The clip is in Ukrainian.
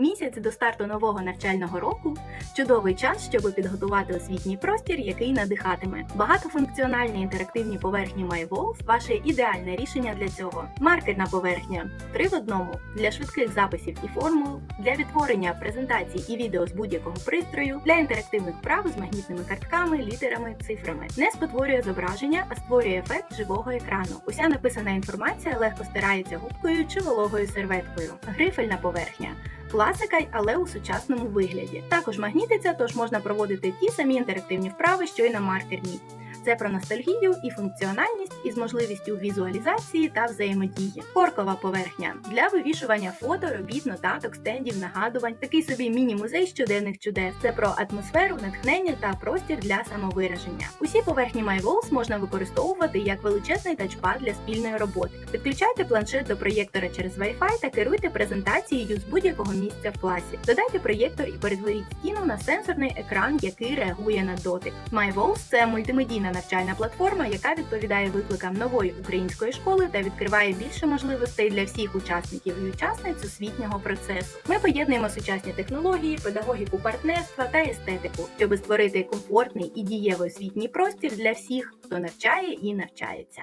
Місяць до старту нового навчального року чудовий час, щоб підготувати освітній простір, який надихатиме. Багатофункціональні інтерактивні поверхні MyWalls – ваше ідеальне рішення для цього. Маркерна поверхня три в одному для швидких записів і формул, для відтворення презентацій і відео з будь-якого пристрою, для інтерактивних вправ з магнітними картками, літерами, цифрами. Не спотворює зображення, а створює ефект живого екрану. Уся написана інформація легко стирається губкою чи вологою серветкою. Грифельна поверхня. Класика, але у сучасному вигляді. Також магнітиться, тож можна проводити ті самі інтерактивні вправи, що й на маркерній. Це про ностальгію і функціональність із можливістю візуалізації та взаємодії. Коркова поверхня для вивішування фото, робіт, нотаток, стендів, нагадувань. Такий собі міні-музей щоденних чудес. Це про атмосферу, натхнення та простір для самовираження. Усі поверхні MyWalls можна використовувати як величезний тачпад для спільної роботи. Підключайте планшет до проєктора через Wi-Fi та керуйте презентацією з будь-якого місця в класі. Додайте проєктор і перетворіть стіну на сенсорний екран, який реагує на дотик. MyWalls – це мультимедійна навчальна платформа, яка відповідає викликам нової української школи та відкриває більше можливостей для всіх учасників і учасниць освітнього процесу. Ми поєднуємо сучасні технології, педагогіку партнерства та естетику, щоб створити комфортний і дієвий освітній простір для всіх, хто навчає і навчається.